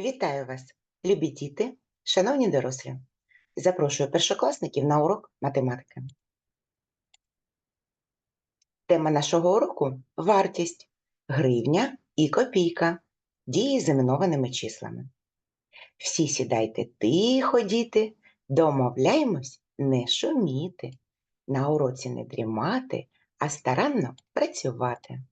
Вітаю вас, любі діти, шановні дорослі. Запрошую першокласників на урок математики. Тема нашого уроку вартість, гривня і копійка, дії з іменованими числами. Всі сідайте тихо, діти, домовляємось не шуміти, на уроці не дрімати, а старанно працювати.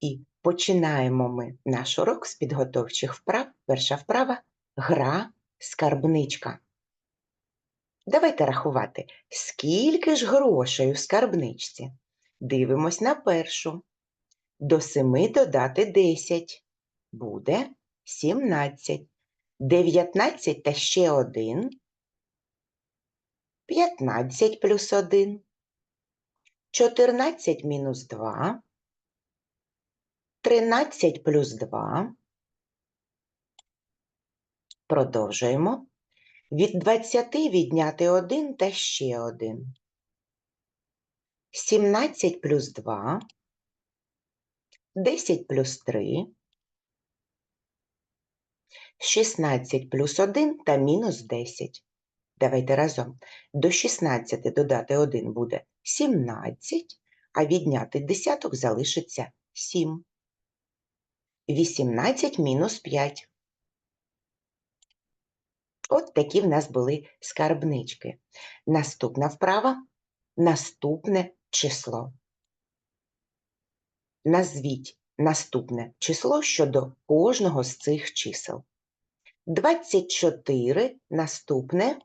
І починаємо ми наш урок з підготовчих вправ. Перша вправа гра скарбничка. Давайте рахувати, скільки ж грошей у скарбничці. Дивимось на першу. До семи додати 10. Буде 17. 19 та ще 1. 15 плюс 1. 14 мінус 2. 13 плюс 2. Продовжуємо. Від 20 відняти 1 та ще 1. 17 плюс 2. 10 плюс 3. 16 плюс 1 та мінус 10. Давайте разом. До 16 додати 1 буде 17, а відняти десяток залишиться 7. 18 мінус 5. От такі в нас були скарбнички. Наступна вправа – наступне число. Назвіть наступне число щодо кожного з цих чисел. 24 наступне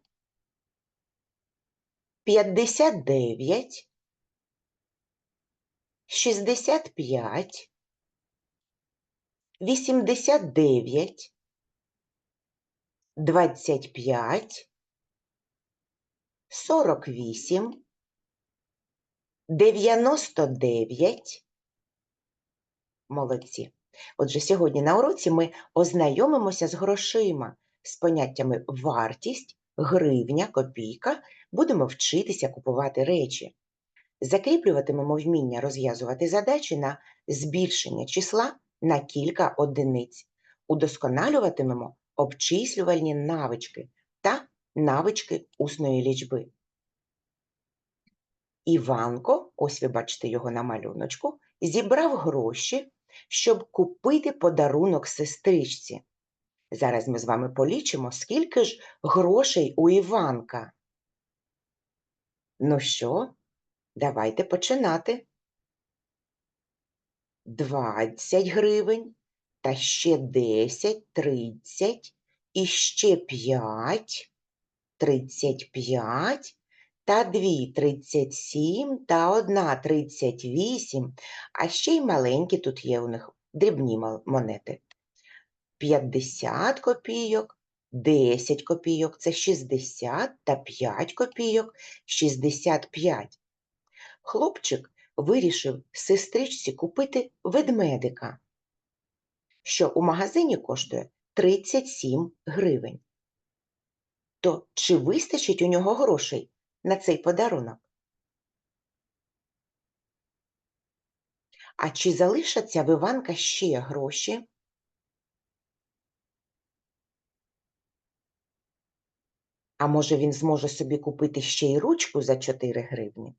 59 65 89 25 48 99 Молодці. Отже, сьогодні на уроці ми ознайомимося з грошима, з поняттями вартість, гривня, копійка, будемо вчитися купувати речі. Закріплюватимемо вміння розв'язувати задачі на збільшення числа на кілька одиниць. Удосконалюватимемо обчислювальні навички та навички усної лічби. Іванко, ось ви бачите його на малюночку, зібрав гроші, щоб купити подарунок сестричці. Зараз ми з вами полічимо, скільки ж грошей у Іванка. Ну що, давайте починати. 20 гривень, та ще 10, 30, і ще 5, 35, та 2, 37, та 1, 38, а ще й маленькі тут є у них дрібні монети. 50 копійок, 10 копійок – це 60, та 5 копійок – 65. Хлопчик вирішив сестричці купити ведмедика, що у магазині коштує 37 гривень. То чи вистачить у нього грошей на цей подарунок? А чи залишаться в Іванка ще гроші? А може він зможе собі купити ще й ручку за 4 гривні?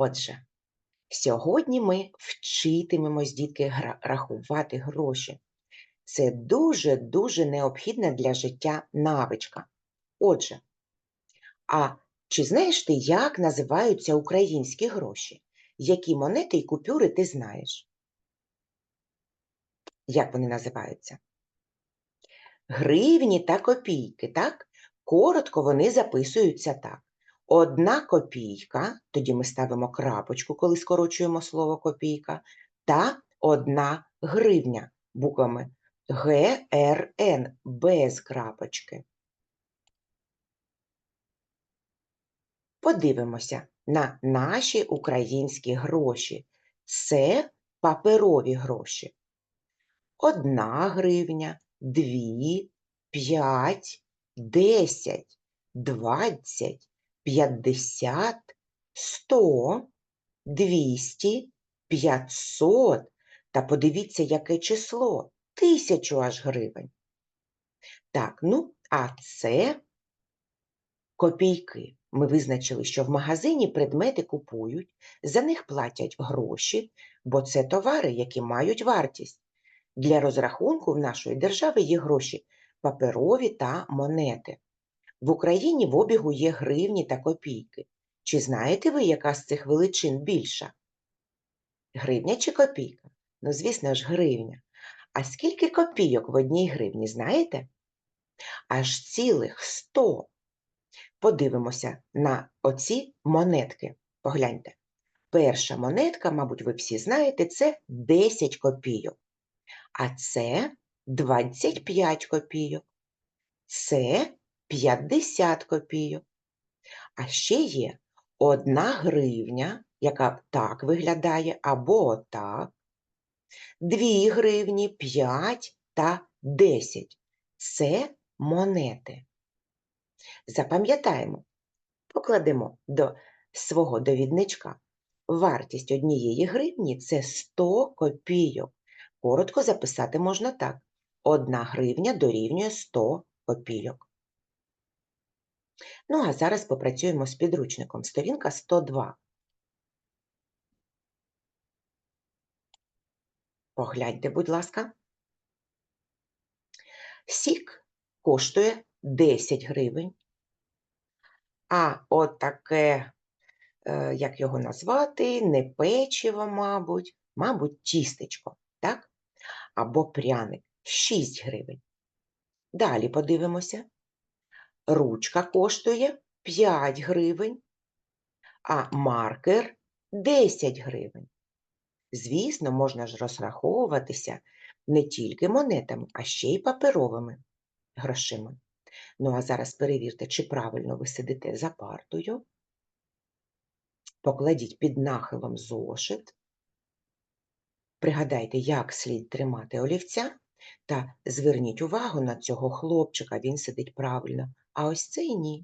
Отже, сьогодні ми вчитимемось, дітки, рахувати гроші. Це дуже-дуже необхідна для життя навичка. Отже, а чи знаєш ти, як називаються українські гроші? Які монети і купюри ти знаєш? Як вони називаються? Гривні та копійки, так? Коротко вони записуються так. Одна копійка, тоді ми ставимо крапочку, коли скорочуємо слово копійка, та одна гривня буквами Г, Р, Н без крапочки. Подивимося на наші українські гроші. Це паперові гроші. Одна гривня, дві, п'ять, десять, двадцять, п'ятдесят, сто, двісті, п'ятсот, Та подивіться, яке число. Тисячу аж гривень. Так, ну, а це копійки. Ми визначили, що в магазині предмети купують, за них платять гроші, бо це товари, які мають вартість. Для розрахунку в нашої держави є гроші паперові та монети. В Україні в обігу є гривні та копійки. Чи знаєте ви, яка з цих величин більша? Гривня чи копійка? Ну, звісно ж, гривня. А скільки копійок в одній гривні, знаєте? Аж цілих 100. Подивимося на оці монетки. Погляньте. Перша монетка, мабуть, ви всі знаєте, це 10 копійок. А це 25 копійок. Це 50 копійок. А ще є одна гривня, яка так виглядає, або отак. Дві гривні, 5 та 10. Це монети. Запам'ятаємо, покладемо до свого довідничка. Вартість однієї гривні це 100 копійок. Коротко записати можна так. Одна гривня дорівнює 100 копійок. Ну, а зараз попрацюємо з підручником. Сторінка 102. Погляньте, будь ласка. Сік коштує 10 гривень. А от таке, е, як його назвати, не печиво, мабуть, мабуть, тістечко, так? Або пряник 6 гривень. Далі подивимося. Ручка коштує 5 гривень, а маркер 10 гривень. Звісно, можна ж розраховуватися не тільки монетами, а ще й паперовими грошима. Ну, а зараз перевірте, чи правильно ви сидите за партою. Покладіть під нахилом зошит. Пригадайте, як слід тримати олівця, та зверніть увагу на цього хлопчика, він сидить правильно, а ось цей ні.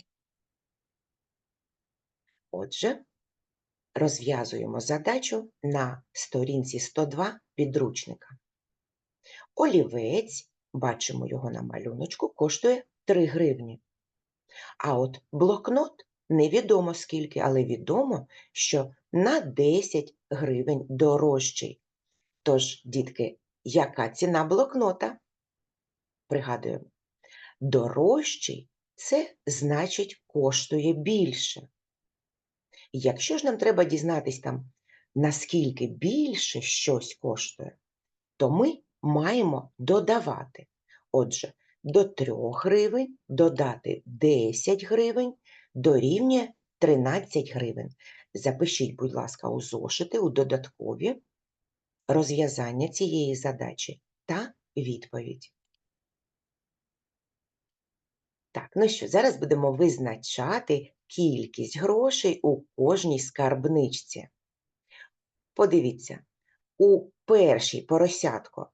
Отже, розв'язуємо задачу на сторінці 102 підручника. Олівець, бачимо його на малюночку, коштує 3 гривні. А от блокнот невідомо скільки, але відомо, що на 10 гривень дорожчий. Тож, дітки, яка ціна блокнота? Пригадуємо, дорожчий це значить коштує більше. Якщо ж нам треба дізнатись там, наскільки більше щось коштує, то ми маємо додавати. Отже, до 3 гривень додати 10 гривень дорівнює 13 гривень. Запишіть, будь ласка, у зошити, у додаткові розв'язання цієї задачі та відповідь. Так, ну що, зараз будемо визначати кількість грошей у кожній скарбничці. Подивіться, у першій поросятко,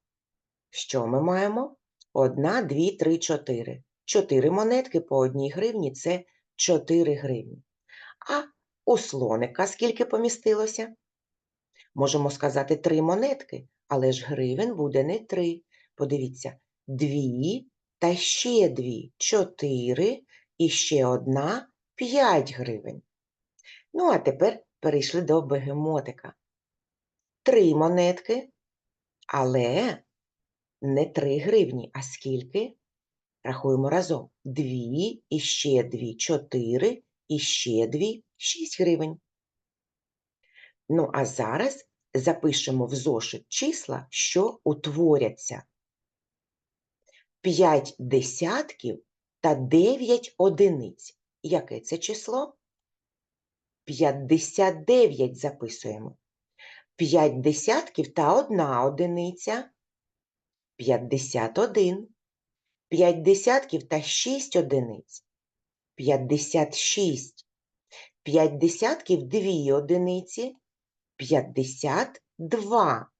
що ми маємо? Одна, дві, три, чотири. Чотири монетки по одній гривні це 4 гривні. А у слоника скільки помістилося? Можемо сказати три монетки, але ж гривень буде не три. Подивіться, дві та ще дві, чотири і ще одна п'ять гривень. Ну, а тепер перейшли до бегемотика. Три монетки, але не три гривні, а скільки? Рахуємо разом. Дві, і ще дві, чотири, і ще дві, шість гривень. Ну, а зараз запишемо в зошит числа, що утворяться. 5 десятків та 9 одиниць. Яке це число? 59 записуємо. 5 десятків та одна одиниця. 51. 5 десятків та 6 одиниць. 56. 5 десятків 2 одиниці. 52.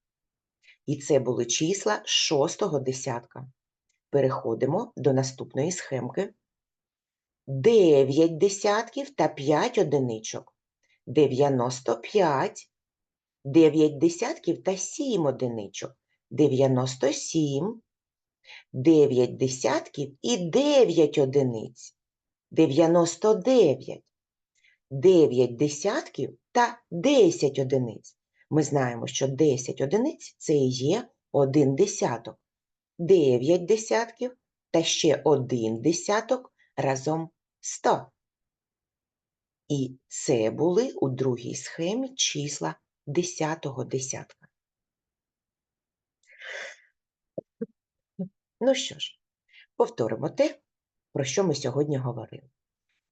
І це були числа шостого десятка. Переходимо до наступної схемки. 9 десятків та 5 одиничок. 95. 9 десятків та 7 одиничок. 97. 9 десятків і 9 одиниць. 99. 9 десятків та 10 одиниць. Ми знаємо, що 10 одиниць це і є 1 десяток. 9 десятків та ще 1 десяток разом 100. І це були у другій схемі числа 10-го десятка. Ну що ж, повторимо те, про що ми сьогодні говорили.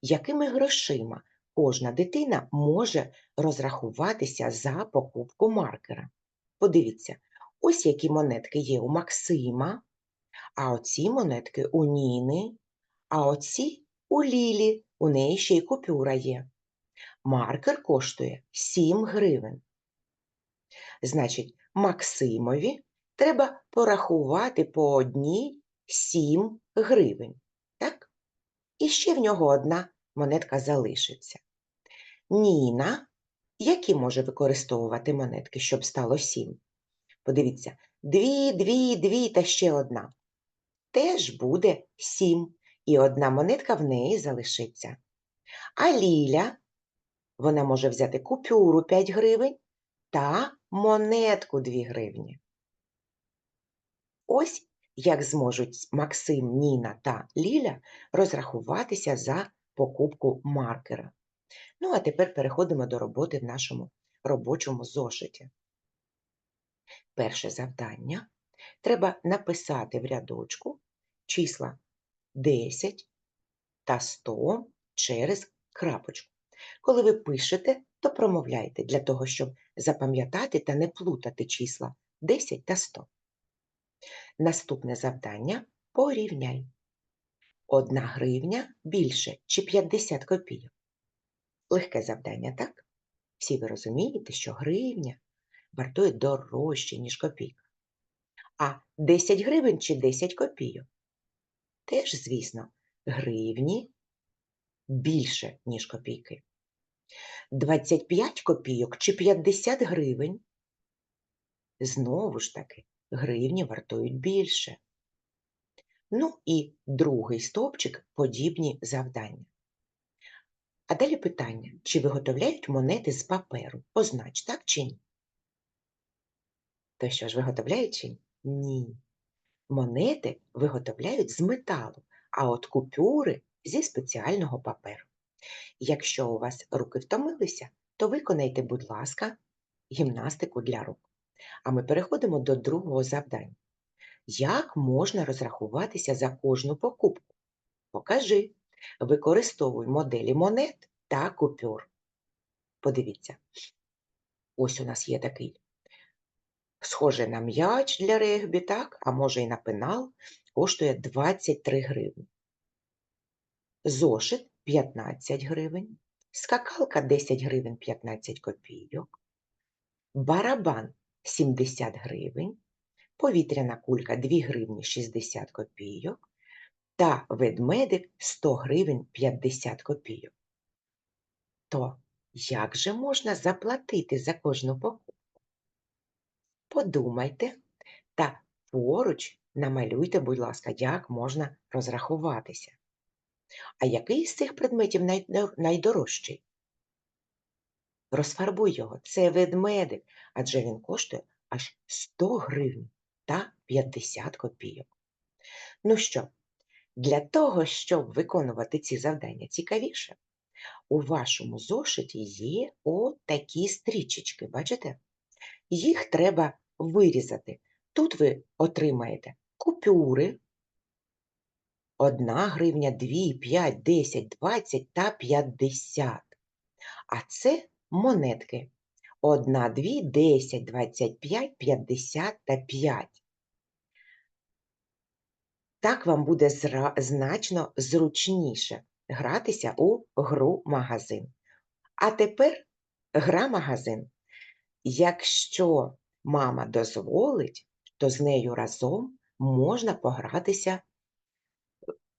Якими грошима кожна дитина може розрахуватися за покупку маркера? Подивіться, ось які монетки є у Максима, а оці монетки у Ніни, а оці у Лілі, у неї ще й купюра є. Маркер коштує 7 гривень. Значить, Максимові треба порахувати по одній 7 гривень. Так? І ще в нього одна монетка залишиться. Ніна, які може використовувати монетки, щоб стало 7? Подивіться, дві, дві, дві та ще одна. Теж буде 7, і одна монетка в неї залишиться. А Ліля, вона може взяти купюру 5 гривень та монетку 2 гривні. Ось як зможуть Максим, Ніна та Ліля розрахуватися за покупку маркера. Ну, а тепер переходимо до роботи в нашому робочому зошиті. Перше завдання. Треба написати в рядочку числа 10 та 100 через крапочку. Коли ви пишете, то промовляйте для того, щоб запам'ятати та не плутати числа 10 та 100. Наступне завдання порівняй. Одна гривня більше чи 50 копійок. Легке завдання, так? Всі ви розумієте, що гривня вартує дорожче, ніж копійка. А 10 гривень чи 10 копійок? Теж, звісно, гривні більше, ніж копійки. 25 копійок чи 50 гривень? Знову ж таки, гривні вартують більше. Ну і другий стовпчик – подібні завдання. А далі питання, чи виготовляють монети з паперу? Познач, так чи ні? То що ж, виготовляють чи ні? Ні. Монети виготовляють з металу, а от купюри зі спеціального паперу. Якщо у вас руки втомилися, то виконайте, будь ласка, гімнастику для рук. А ми переходимо до другого завдання. Як можна розрахуватися за кожну покупку? Покажи. Використовуй моделі монет та купюр. Подивіться, ось у нас є такий схожий на м'яч для регбі, так, а може і на пенал, коштує 23 гривні. Зошит 15 гривень, скакалка 10 гривень 15 копійок, барабан 70 гривень, повітряна кулька 2 гривні 60 копійок та ведмедик 100 гривень 50 копійок. То як же можна заплатити за кожну покупку? Подумайте та поруч намалюйте, будь ласка, як можна розрахуватися. А який з цих предметів найдорожчий? Розфарбуй його. Це ведмедик, адже він коштує аж 100 гривень та 50 копійок. Ну що, для того, щоб виконувати ці завдання цікавіше, у вашому зошиті є отакі стрічечки, бачите? Їх треба вирізати. Тут ви отримаєте купюри, 1 гривня, 2, 5, 10, 20 та 50. А це монетки. 1, 2, 10, 25, 50 та 5. Так вам буде значно зручніше гратися у гру магазин. А тепер гра магазин. Якщо мама дозволить, то з нею разом можна погратися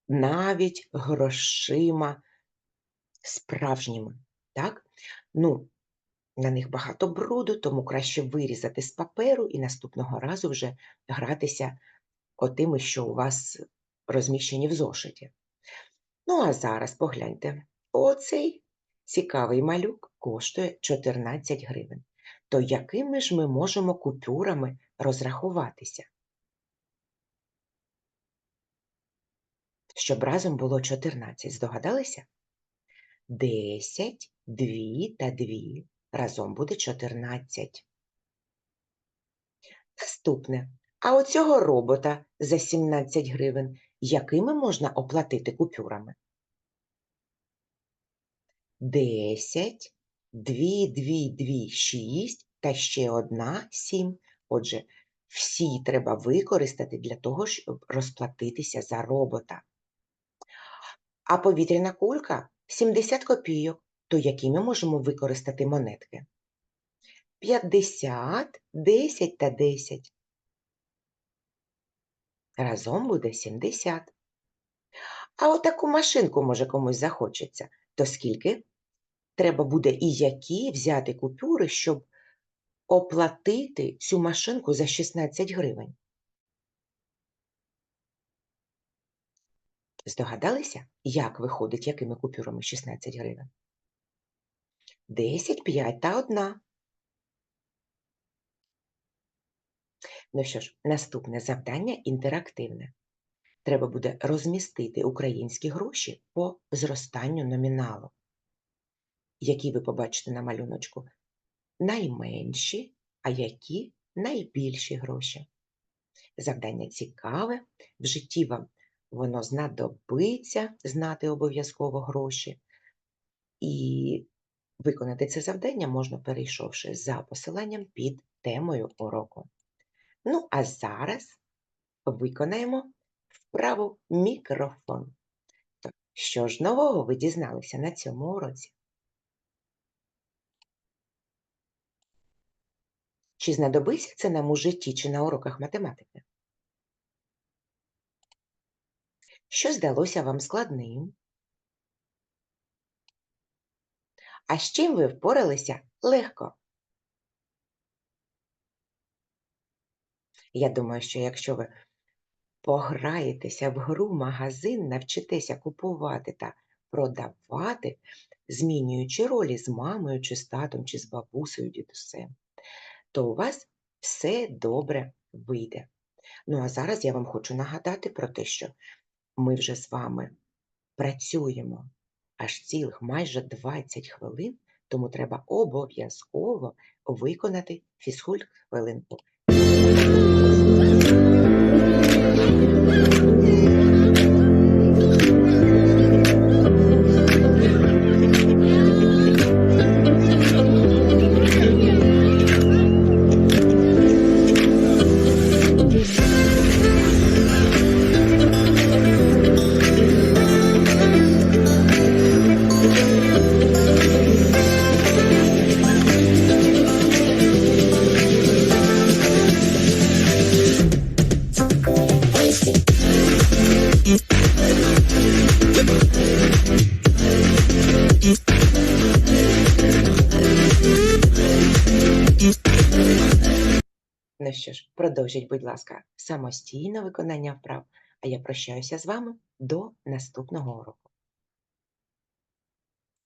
навіть грошима справжніми. Так? Ну, на них багато бруду, тому краще вирізати з паперу і наступного разу вже гратися отими, що у вас розміщені в зошиті. Ну, а зараз погляньте, оцей цікавий малюк коштує 14 гривень. То якими ж ми можемо купюрами розрахуватися? Щоб разом було 14, здогадалися? 10, 2 та 2. Разом буде 14. Наступне. А оцього робота за 17 гривень якими можна оплатити купюрами? 10, 2, 2, 2, 6 та ще одна 7. Отже, всі треба використати для того, щоб розплатитися за робота. А повітряна кулька 70 копійок. То які ми можемо використати монетки? 50, 10 та 10. Разом буде 70. А отаку машинку, може, комусь захочеться. То скільки треба буде і які взяти купюри, щоб оплатити цю машинку за 16 гривень? Здогадалися, як виходить, якими купюрами 16 гривень? 10, 5 та 1. Ну що ж, наступне завдання інтерактивне. Треба буде розмістити українські гроші по зростанню номіналу, які ви побачите на малюночку. Найменші, а які найбільші гроші. Завдання цікаве, в житті вам воно знадобиться знати обов'язково гроші. І виконати це завдання можна, перейшовши за посиланням під темою уроку. Ну, а зараз виконаємо вправу мікрофон. То що ж нового ви дізналися на цьому уроці? Чи знадобиться це нам у житті чи на уроках математики? Що здалося вам складним? А з чим ви впоралися легко? Я думаю, що якщо ви пограєтеся в гру магазин, навчитеся купувати та продавати, змінюючи ролі з мамою, чи з татом, чи з бабусею, дідусем, то у вас все добре вийде. Ну а зараз я вам хочу нагадати про те, що ми вже з вами працюємо аж цілих майже 20 хвилин, тому треба обов'язково виконати фізкульт хвилинку. Продовжіть, будь ласка, самостійне виконання вправ, а я прощаюся з вами до наступного уроку.